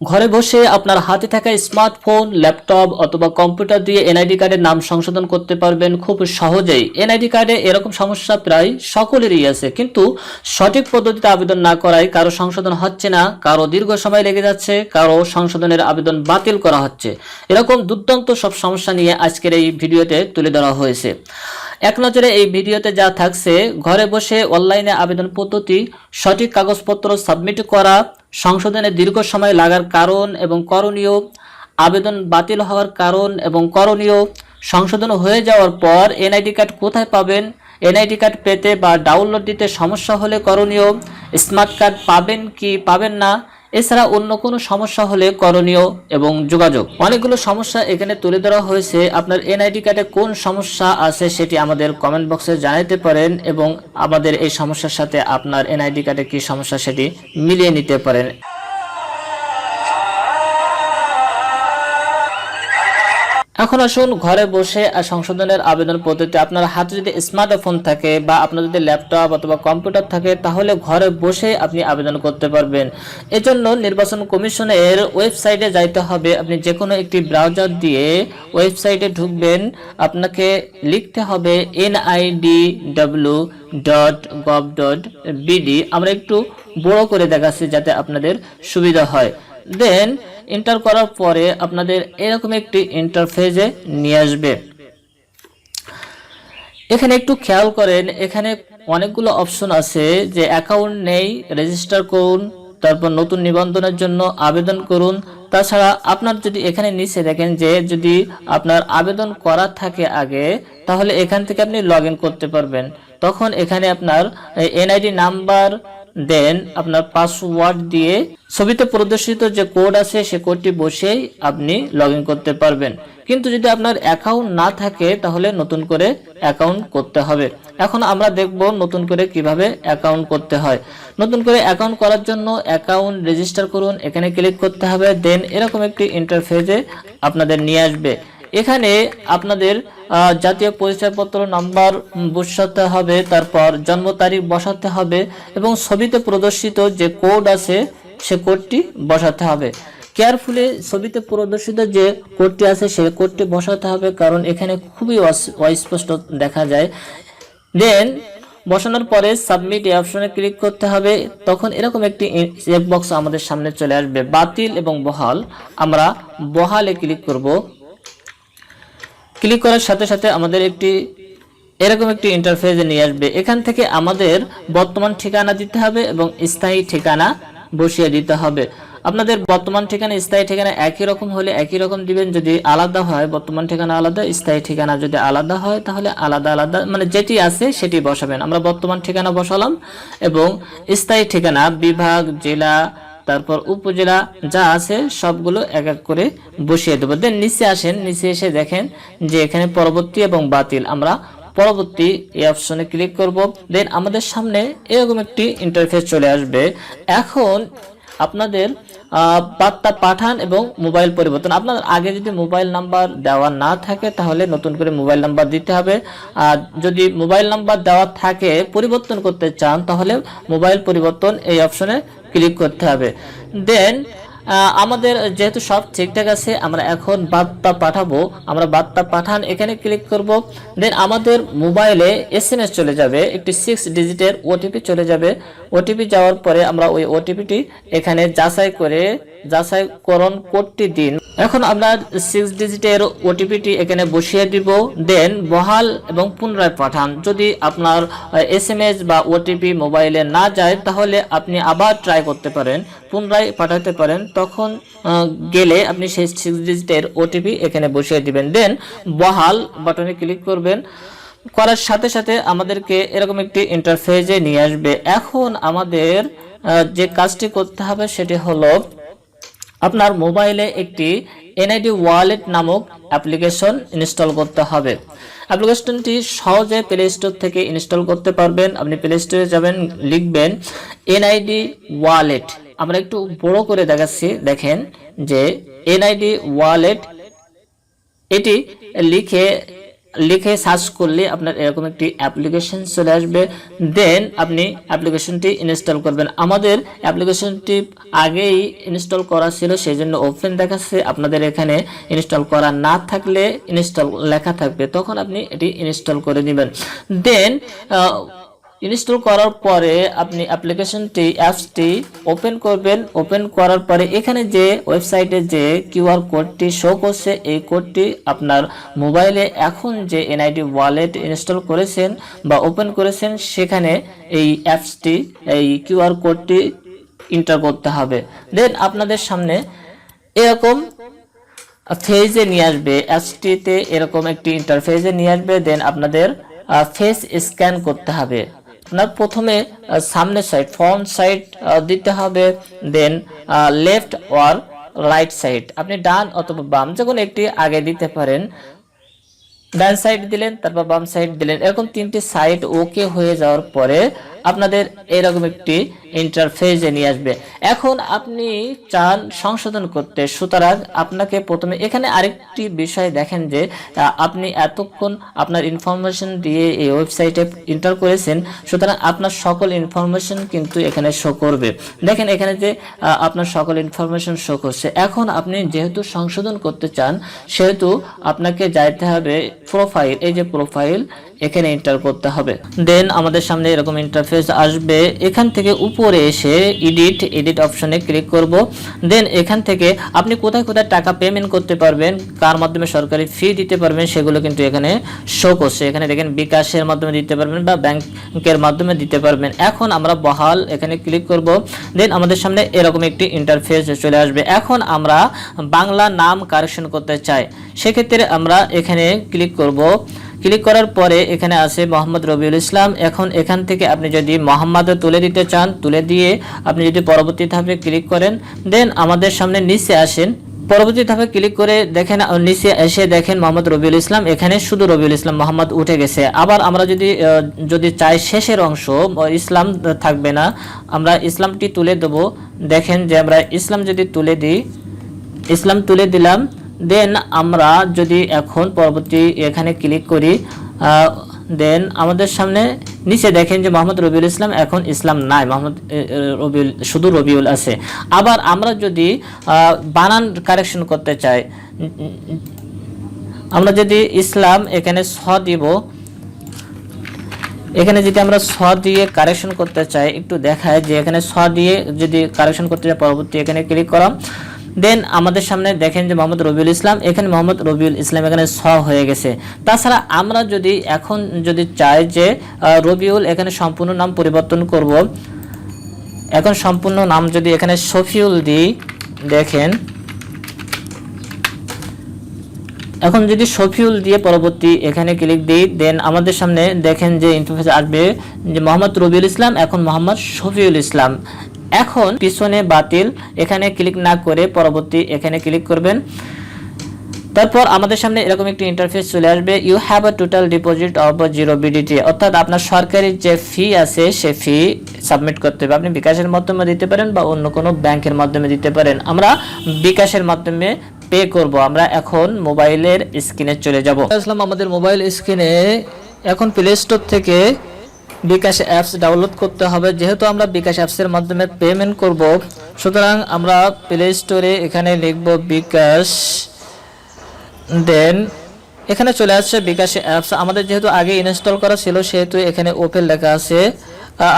ঘরে বসে আপনার হাতে থাকা স্মার্টফোন, ল্যাপটপ অথবা কম্পিউটার দিয়ে এনআইডি কার্ডের নাম সংশোধন করতে পারবেন খুব সহজেই। এনআইডি কার্ডে এরকম সমস্যা প্রায় সকলেরই আছে। কিন্তু সঠিক পদ্ধতিতে আবেদন না করায় কারও সংশোধন হচ্ছে না, কারও দীর্ঘ সময় লেগে যাচ্ছে, কারও সংশোধনের আবেদন বাতিল করা হচ্ছে। এরকম দুর্দান্ত সব সমস্যা নিয়ে আজকের এই ভিডিওতে তুলে ধরা হয়েছে। এক নজরে এই ভিডিওতে যা থাকছে, ঘরে বসে অনলাইনে আবেদন পদ্ধতি সঠিক কাগজপত্র সাবমিট করা সংশোধনে দীর্ঘ সময় লাগার কারণ এবং করণীয় আবেদন বাতিল হওয়ার কারণ এবং করণীয় সংশোধন হয়ে যাওয়ার পর এনআইডি কার্ড কোথায় পাবেন? এনআইডি কার্ড পেতে বা ডাউনলোড দিতে সমস্যা হলে করণীয় স্মার্ট কার্ড পাবেন কি পাবেন না? এছাড়া অন্য কোনো সমস্যা হলে করণীয় এবং যোগাযোগ। অনেকগুলো সমস্যা এখানে তুলে ধরা হয়েছে। আপনার এনআইডি কার্ডে কোন সমস্যা আছে সেটি আমাদের কমেন্ট বক্সে জানাতে পারেন এবং আমাদের এই সমস্যার সাথে আপনার এনআইডি কার্ডে কি সমস্যা সেটি মিলিয়ে নিতে পারেন। এখন আসুন ঘরে বসে সংশোধনের আবেদন পদ্ধতি। আপনার হাতে যদি স্মার্টফোন থাকে বা আপনার যদি ল্যাপটপ অথবা কম্পিউটার থাকে, তাহলে ঘরে বসে আপনি আবেদন করতে পারবেন। এজন্য নির্বাচন কমিশনের ওয়েবসাইটে যাইতে হবে। আপনি যে কোনো একটি ব্রাউজার দিয়ে ওয়েবসাইটে ঢুকবেন। আপনাকে লিখতে হবে NID dot gov dot BD আমরা একটু বড় করে দেখাচ্ছি যাতে আপনাদের সুবিধা হয়। দেন এন্টার করার পরে আপনাদের এরকম একটি ইন্টারফেসে নিয়ে আসবে। এখানে একটু খেয়াল করেন, এখানে অনেকগুলো অপশন আছে যে অ্যাকাউন্ট নেই রেজিস্টার করুন, তারপর নতুন নিবন্ধনের জন্য আবেদন করুন। তাছাড়া আপনার যদি এখানে নিচে দেখেন যে যদি আপনার আবেদন করা থাকে আগে, তাহলে এখান থেকে আপনি লগ করতে পারবেন। তখন এখানে আপনার এনআইডি নাম্বার দেন আপনার পাসওয়ার্ড দিয়ে ছবিতে প্রদর্শিত যে কোড আছে সে কোডটি বসেই আপনি লগ করতে পারবেন। কিন্তু যদি আপনার অ্যাকাউন্ট না থাকে, তাহলে নতুন করে অ্যাকাউন্ট করতে হবে। এখন আমরা দেখব নতুন করে কীভাবে অ্যাকাউন্ট করতে হয়। নতুন করে অ্যাকাউন্ট করার জন্য অ্যাকাউন্ট রেজিস্টার করুন। এখানে ক্লিক করতে হবে। দেন এরকম একটি ইন্টারফেসে আপনাদের নিয়ে আসবে। এখানে আপনাদের জাতীয় পরিচয়পত্র নাম্বার বসাতে হবে, তারপর জন্ম তারিখ বসাতে হবে এবং ছবিতে প্রদর্শিত যে কোড আছে, সে কোডটি বসাতে হবে। কেয়ারফুলি ছবিতে প্রদর্শিত যে কোডটি আছে, সে কোডটি বসাতে হবে কারণ এখানে খুবই অস- অস্পষ্ট দেখা যায়। দেন, বসানোর পরে সাবমিট এই অপশনে ক্লিক করতে হবে। তখন এরকম একটি চেকবক্স আমাদের সামনে চলে আসবে। বাতিল এবং বহাল। আমরা বহালে ক্লিক করব। ক্লিক করার সাথে সাথে আমাদের একটি, এরকম একটি ইন্টারফেসে নিয়ে আসবে। এখান থেকে আমাদের বর্তমান ঠিকানা দিতে হবে এবং স্থায়ী ঠিকানা বসিয়ে দিতে হবে। আপনাদের বর্তমান ঠিকানা, স্থায়ী ঠিকানা একই রকম হলে একই রকম দিবেন। যদি আলাদা হয়, বর্তমান ঠিকানা আলাদা, স্থায়ী ঠিকানা যদি আলাদা হয়, তাহলে আলাদা আলাদা মানে যেটি আছে সেটি বসাবেন। আমরা বর্তমান ঠিকানা বসালাম এবং স্থায়ী ঠিকানা, বিভাগ, জেলা তারপর উপজেলা যা আছে সবগুলো এক এক করে বসিয়ে দেবো। দেন নিচে আসেন, নিচে এসে দেখেন যে এখানে পরবর্তী এবং বাতিল। আমরা পরবর্তী এই অপশনে ক্লিক করব। দেন আমাদের সামনে এরকম একটি ইন্টারফেস চলে আসবে। এখন আপনাদের বার্তা পাঠান এবং মোবাইল পরিবর্তন। আপনার আগে যদি মোবাইল নাম্বার দেওয়া না থাকে, তাহলে নতুন করে মোবাইল নাম্বার দিতে হবে। আর যদি মোবাইল নাম্বার দেওয়া থাকে, পরিবর্তন করতে চান, তাহলে মোবাইল পরিবর্তন এই অপশনে ক্লিক করতে হবে। দেন আমাদের যেহেতু সব ঠিকঠাক আছে, আমরা এখন বার্তা পাঠাবো। আমরা বার্তা পাঠান, এখানে ক্লিক করব। দেন আমাদের মোবাইলে এস চলে যাবে, একটি সিক্স ডিজিটের ওটিপি চলে যাবে। ওটিপি যাওয়ার পরে আমরা ওই ওটিপিটি এখানে যাচাই করে যাচাইকরণ কোডটি দিন। এখন আমরা সিক্স ডিজিটের ওটিপিটি এখানে বসিয়ে দিব। দেন বহাল এবং পুনরায় পাঠান। যদি আপনার এস বা ওটিপি মোবাইলে না যায়, তাহলে আপনি আবার ট্রাই করতে পারেন। পুনরায় পাঠাতে পারেন। তখন গেলে আপনি সেই সিক্স ডিজিটের ওটিপি এখানে বসিয়ে দিবেন। দেন বহাল বাটনে ক্লিক করবেন। করার সাথে সাথে আমাদেরকে এরকম একটি ইন্টারফেসে নিয়ে আসবে। এখন আমাদের যে কাজটি করতে হবে সেটি হলো আপনার মোবাইলে একটি এনআইডি ওয়ালেট নামক অ্যাপ্লিকেশন ইনস্টল করতে হবে। অ্যাপ্লিকেশনটি সহজে প্লে স্টোর থেকে ইনস্টল করতে পারবেন। আপনি প্লে স্টোরে যাবেন, লিখবেন এনআইডি ওয়ালেট। আমরা একটু বড় করে দেখাচ্ছি। দেখেন যে এনআইডি ওয়ালেট, এটি লিখে লিখে সার্চ করলে আপনার এরকম একটি অ্যাপ্লিকেশন চলে আসবে। দেন আপনি অ্যাপ্লিকেশনটি ইনস্টল করবেন। আমাদের অ্যাপ্লিকেশনটি আগেই ইনস্টল করা ছিল সেই জন্য ওপেন দেখাচ্ছে। আপনাদের এখানে ইনস্টল করা না থাকলে ইনস্টল লেখা থাকবে। তখন আপনি এটি ইনস্টল করে নেবেন দেন ইনস্টল করার পরে আপনি অ্যাপ্লিকেশনটি, অ্যাপসটি ওপেন করবেন। ওপেন করার পরে এখানে যে ওয়েবসাইটে যে কিউআর কোডটি শো করছে, এই কোডটি আপনার মোবাইলে এখন যে এনআইডি ওয়ালেট ইনস্টল করেছেন বা ওপেন করেছেন, সেখানে এই অ্যাপসটি, এই কিউআর কোডটি ইন্টার করতে হবে। দেন আপনাদের সামনে এরকম ফেজে নিয়ে আসবে। অ্যাপসটিতে এরকম একটি ইন্টারফেসে নিয়ে আসবে। দেন আপনাদের ফেস স্ক্যান করতে হবে। আপনার প্রথমে সামনে সাইড ফ্রন্ট সাইড দিতে হবে then left or right side আপনি ডান অথবা বাম যে কোনো একটি আগে দিতে পারেন। ডান সাইড দিলেন, তারপর বাম সাইড দিলেন। এরকম তিনটি সাইড ওকে হয়ে যাওয়ার পরে আপনাদের এরকম একটি ইন্টারফেসে নিয়ে আসবে। এখন আপনি চান সংশোধন করতে। সুতরাং আপনাকে প্রথমে এখানে আরেকটি বিষয় দেখেন যে আপনি এতক্ষণ আপনার ইনফরমেশন দিয়ে এই ওয়েবসাইটে ইন্টার করেছেন, সুতরাং আপনার সকল ইনফরমেশন কিন্তু এখানে শো করবে। দেখেন এখানে যে আপনার সকল ইনফরমেশন শো করছে। এখন আপনি যেহেতু সংশোধন করতে চান, সেহেতু আপনাকে যাইতে হবে প্রোফাইল এই যে প্রোফাইল এখানে এন্টার করতে হবে। দেন আমাদের সামনে এরকম ইন্টারফেস আসবে। এখান থেকে উপরে এসে এডিট এডিট অপশনে ক্লিক করব। দেন এখান থেকে আপনি কোথায় কোথায় টাকা পেমেন্ট করতে পারবেন, কার মাধ্যমে সরকারি ফি দিতে পারবেন, সেগুলো কিন্তু এখানে শো করছে। এখানে দেখেন বিকাশের মাধ্যমে দিতে পারবেন বা ব্যাংকের মাধ্যমে দিতে পারবেন। এখন আমরা বহাল এখানে ক্লিক করব। দেন আমাদের সামনে এরকম একটি ইন্টারফেস চলে আসবে। এখন আমরা বাংলা নাম কারেকশন করতে চাই। সেক্ষেত্রে আমরা এখানে ক্লিক করব। ক্লিক করার পরে এখানে আছে মোহাম্মদ রবিউল ইসলাম। এখন এখান থেকে আপনি যদি মোহাম্মদও তুলে দিতে চান, তুলে দিয়ে আপনি যদি পরবর্তী ধাপে ক্লিক করেন, দেন আমাদের সামনে নিচে আসেন। পরবর্তী ধাপে ক্লিক করে দেখেন নিচে এসে দেখেন মোহাম্মদ রবিউল ইসলাম। এখানে শুধু রবিউল ইসলাম মোহাম্মদ উঠে গেছে। আবার আমরা যদি যদি চাই শেষের অংশ ইসলাম থাকবে না, আমরা ইসলামটি তুলে দেবো। দেখেন যে আমরা ইসলাম যদি তুলে দিই, ইসলাম তুলে দিলাম দেন আমরা যদি এখন পরবর্তী এখানে ক্লিক করি দেন আমাদের সামনে নিচে দেখেন যে মোহাম্মদ রবিউল ইসলাম এখন ইসলাম নাই, মোহাম্মদ রবিউল, শুধু রবিউল আছে। আবার আমরা যদি বানান কারেকশন করতে চাই, আমরা যদি ইসলাম এখানে স দিব, এখানে যদি আমরা স দিয়ে কারেকশন করতে চাই, একটু দেখায় যে এখানে স দিয়ে যদি কারেকশন করতে চাই, পরবর্তী এখানে ক্লিক করাম দেন আমাদের সামনে দেখেন যে মোহাম্মদ রবিউল ইসলাম, এখানে মোহাম্মদ রবিউল ইসলাম এখানে স হয়ে গেছে। তাছাড়া আমরা যদি এখন যদি চাই যে রবিউল এখানে সম্পূর্ণ নাম পরিবর্তন করব, এখন সম্পূর্ণ নাম যদি এখানে শফিউল দিই, দেখেন। এখন যদি শফিউল দিয়ে পরবর্তী এখানে ক্লিক দিই দেন আমাদের সামনে দেখেন যে ইন্টারফেস আসবে যে মোহাম্মদ রবিউল ইসলাম, এখন মোহাম্মদ শফিউল ইসলাম। এখন পিছনে বাতিল, এখানে ক্লিক না করে পরবর্তী এখানে ক্লিক করবেন। তারপর আমাদের সামনে এরকম একটি ইন্টারফেস চলে আসবে। You have a total deposit of zero BDT অর্থাৎ আপনার সরকারি যে ফি আছে, সে ফি সাবমিট করতে হবে। আপনি বিকাশের মাধ্যমে দিতে পারেন বা অন্য কোনো ব্যাংকের মাধ্যমে দিতে পারেন। আমরা বিকাশের মাধ্যমে পে করব। আমরা এখন মোবাইলের স্ক্রিনে চলে যাব। আসলাম আমাদের মোবাইল স্ক্রিনে এখন প্লে স্টোর থেকে বিকাশ অ্যাপস ডাউনলোড করতে হবে। যেহেতু আমরা বিকাশ অ্যাপসের মাধ্যমে পেমেন্ট করব, সুতরাং আমরা প্লে স্টোরে এখানে লিখব বিকাশ। দেন এখানে চলে আসছে বিকাশ অ্যাপস। আমাদের যেহেতু আগে ইনস্টল করা ছিল, সেহেতু এখানে ওপেন লেখা আছে।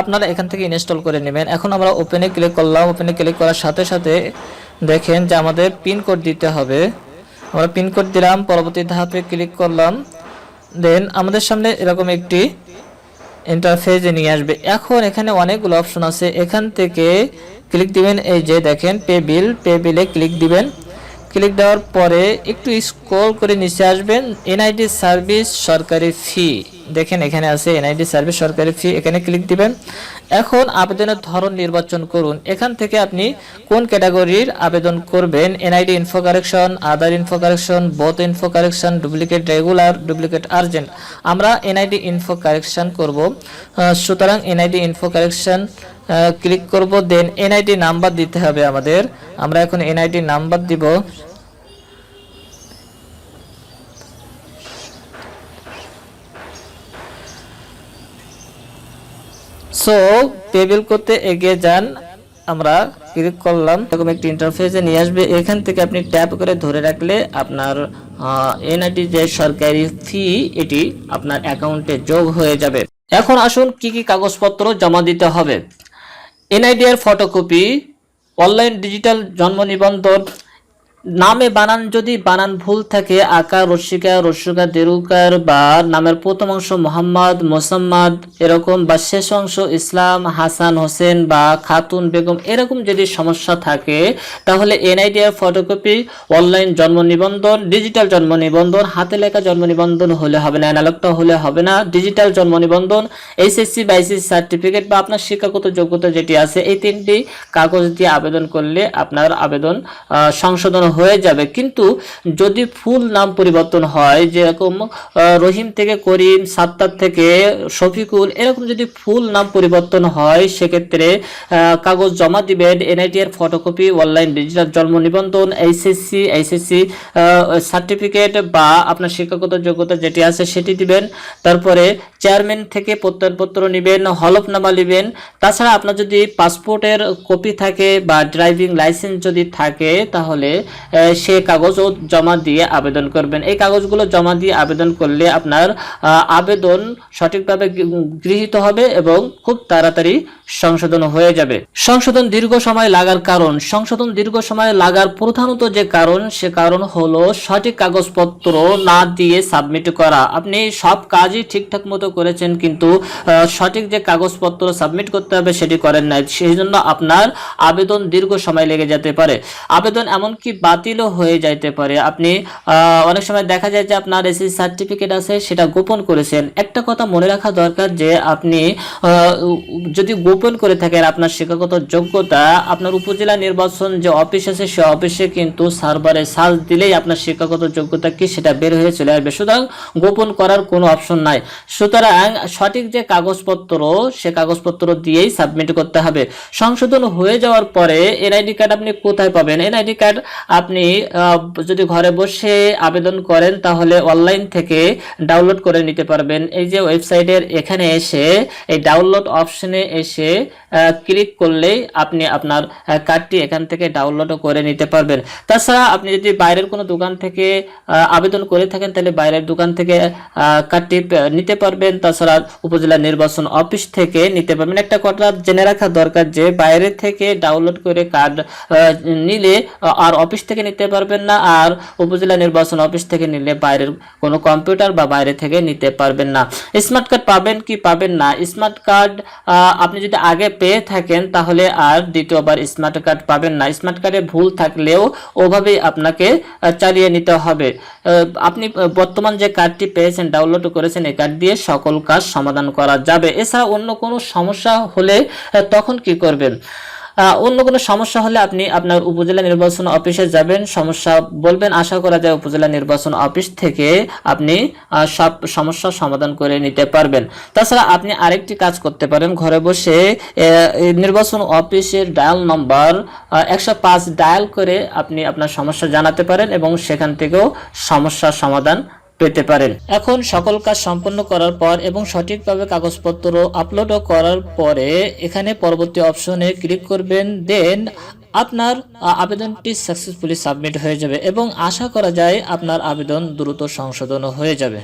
আপনারা এখান থেকে ইনস্টল করে নেবেন। এখন আমরা ওপেনে ক্লিক করলাম। ওপেনে ক্লিক করার সাথে সাথে দেখেন যে আমাদের পিন কোড দিতে হবে। আমরা পিন কোড দিলাম, পরবর্তী ধাপে ক্লিক করলাম। দেন আমাদের সামনে এরকম একটি ইন্টারফেসে নিয়ে আসবে। এখন এখানে অনেকগুলো অপশন আছে। এখান থেকে ক্লিক দিবেন, এই যে দেখেন পে বিল পে বিলে ক্লিক দিবেন। ক্লিক দেওয়ার পরে একটু স্ক্রল করে নিচে আসবেন। এনআইডি সার্ভিস সরকারি ফি দেখেন এখানে আছে এনআইডি সার্ভিস সরকারি ফি এখানে ক্লিক দিবেন। এখন আবেদনের ধরন নির্বাচন করুন। এখান থেকে আপনি কোন ক্যাটাগরির আবেদন করবেন? NID info correction other info correction both info correction duplicate regular duplicate urgent আমরা এনআইডি ইনফো কারেকশন করব। সুতরাং এনআইডি ইনফো কারেকশন ক্লিক করব দেন এনআইডি নাম্বার দিতে হবে আমাদের। আমরা এখন এনআইডি নাম্বার দিব। সো টেবিল করতে এগিয়ে যান। আমরা ক্লিক করলাম। এরকম একটি ইন্টারফেসে নিয়ে আসবে। এখান থেকে আপনি ট্যাপ করে ধরে রাখলে আপনার এনআইটি যে সরকারি ফি এটি আপনার অ্যাকাউন্টে যোগ হয়ে যাবে। এখন আসুন কি কি কাগজপত্র জমা দিতে হবে। এনআইডি এর ফটোকপি অনলাইন ডিজিটাল জন্ম নিবন্ধন নামে বানান, যদি বানান ভুল থাকে আকার রসিকা রসিকা দেরুকার বা নামের প্রথম অংশ মোহাম্মদ, মোসাম্মদ, এরকম, বা শেষ অংশ ইসলাম, হাসান হোসেন, বা খাতুন বেগম, এরকম যদি সমস্যা থাকে, তাহলে এনআইডি এর ফটোকপি, অনলাইন জন্ম নিবন্ধন, ডিজিটাল জন্ম নিবন্ধন, হাতে লেখা জন্ম নিবন্ধন হলে হবে না অ্যানালগটা হলে হবে না, ডিজিটাল জন্ম নিবন্ধন, এইচএসসি বা এইচএসসি সার্টিফিকেট, বা আপনার শিক্ষাগত যোগ্যতা যেটি আছে, এই তিনটি কাগজ দিয়ে আবেদন করলে আপনার আবেদন সংশোধন হয়ে যাবে। কিন্তু যদি ফুল নাম পরিবর্তন হয়, যেরকম রহিম থেকে করিম, সাত্তার থেকে শফিকুল, এরকম যদি ফুল নাম পরিবর্তন হয়, সেক্ষেত্রে কাগজ জমা দিবেন এনআইটি এর ফটোকপি অনলাইন ডিজিটাল জন্ম নিবন্ধন এইচএসসি এইচএসসি সার্টিফিকেট বা আপনার শিক্ষাগত যোগ্যতা যেটি আছে সেটি দিবেন। তারপরে চেয়ারম্যান থেকে প্রত্যয়নপত্র নেবেন, হলফনামা নেবেন। তাছাড়া আপনার যদি পাসপোর্টের কপি থাকে বা ড্রাইভিং লাইসেন্স যদি থাকে, তাহলে সে কাগজও জমা দিয়ে আবেদন করবেন। এই কাগজগুলো জমা দিয়ে আবেদন করলে আপনার আবেদন সঠিকভাবে গৃহীত হবে এবং খুব তাড়াতাড়ি সংশোধন হয়ে যাবে। সংশোধন দীর্ঘ সময় লাগার কারণ, সংশোধন দীর্ঘ সময় লাগার প্রধানত যে কারণ, সে কারণ হলো সঠিক কাগজপত্র না দিয়ে সাবমিট করা। আপনি সব কাজই ঠিকঠাক মতো করেছেন কিন্তু সঠিক যে কাগজপত্র সাবমিট করতে হবে সেটি করেন নাই। সেই জন্য আপনার আবেদন দীর্ঘ সময় লেগে যেতে পারে। আবেদন এমনকি বাতিলও হয়ে যাইতে পারে। আপনি অনেক সময় দেখা যায় যে আপনার এসি সার্টিফিকেট আছে, সেটা গোপন করেছেন। একটা কথা মনে রাখা দরকার যে আপনি যদি গোপন করে থাকেন আপনার শিক্ষাগত যোগ্যতা, আপনার উপজেলা নির্বাচন যে অফিস আছে, সে অফিসে কিন্তু সার্ভারে সার্চ দিলেই আপনার শিক্ষাগত যোগ্যতা কি সেটা বের হয়ে চলে আসবে। সুতরাং গোপন করার কোনো অপশন নাই। সুতরাং সঠিক যে কাগজপত্র, সে কাগজপত্র দিয়েই সাবমিট করতে হবে। সংশোধন হয়ে যাওয়ার পরে এনআইডি কার্ড আপনি কোথায় পাবেন? এনআইডি কার্ড আপনি যদি ঘরে বসে আবেদন করেন তাহলে অনলাইন থেকে ডাউনলোড করে নিতে পারবেন। এই যে ওয়েবসাইটের এখানে এসে, এই ডাউনলোড অপশনে এসে ক্লিক করলেই আপনি আপনার কার্ডটি এখান থেকে ডাউনলোড করে নিতে পারবেন। তাছাড়া আপনি যদি বাইরের কোনো দোকান থেকে আবেদন করে থাকেন, তাহলে বাইরের দোকান থেকে কার্ডটি নিতে পারবেন। তাছাড়া উপজেলা নির্বাচন অফিস থেকে নিতে পারবেন। একটা কথা জেনে রাখা দরকার যে, বাইরে থেকে ডাউনলোড করে কার্ড নিলে আর অফিস থেকে নিতে পারবেন না আর উপজেলা নির্বাচন অফিস থেকে নিলে বাইরের কোনো কম্পিউটার বা বাইরে থেকে নিতে পারবেন না। স্মার্ট কার্ড পাবেন কি পাবেন না? স্মার্ট কার্ড আপনি যদি আগে পেয়ে থাকেন তাহলে আর দ্বিতীয়বার স্মার্ট কার্ড পাবেন না। স্মার্ট কার্ডে ভুল থাকলেও ওভাবেই আপনাকে চালিয়ে নিতে হবে। আপনি বর্তমান যে কার্ডটি পেয়েছেন, ডাউনলোড করেছেন, এই কার্ড দিয়ে সকল কাজ সমাধান করা যাবে। এছাড়া অন্য কোনো সমস্যা হলে তখন কি করবেন? অন্য কোনো সমস্যা হলে আপনি আপনার উপজেলা নির্বাচন অফিসে যাবেন। সমস্যা বলবেন, আশা করা যায় উপজেলা নির্বাচন অফিস থেকে আপনি সব সমস্যার সমাধান করে নিতে পারবেন। তাছাড়া আপনি আরেকটি কাজ করতে পারেন, ঘরে বসে নির্বাচন অফিসের ডায়াল নম্বর একশো পাঁচ ডায়াল করে আপনি আপনার সমস্যা জানাতে পারেন এবং সেখান থেকেও সমস্যার সমাধান পেতে পারেন। এখন সকল কাজ সম্পন্ন করার পর এবং সঠিকভাবে কাগজপত্র আপলোড করার পরে এখানে পরবর্তী অপশনে ক্লিক করবেন দেন আপনার আবেদনটি সাকসেসফুলি সাবমিট হয়ে যাবে এবং আশা করা যায় আপনার আবেদন দ্রুত সংশোধন হয়ে যাবে।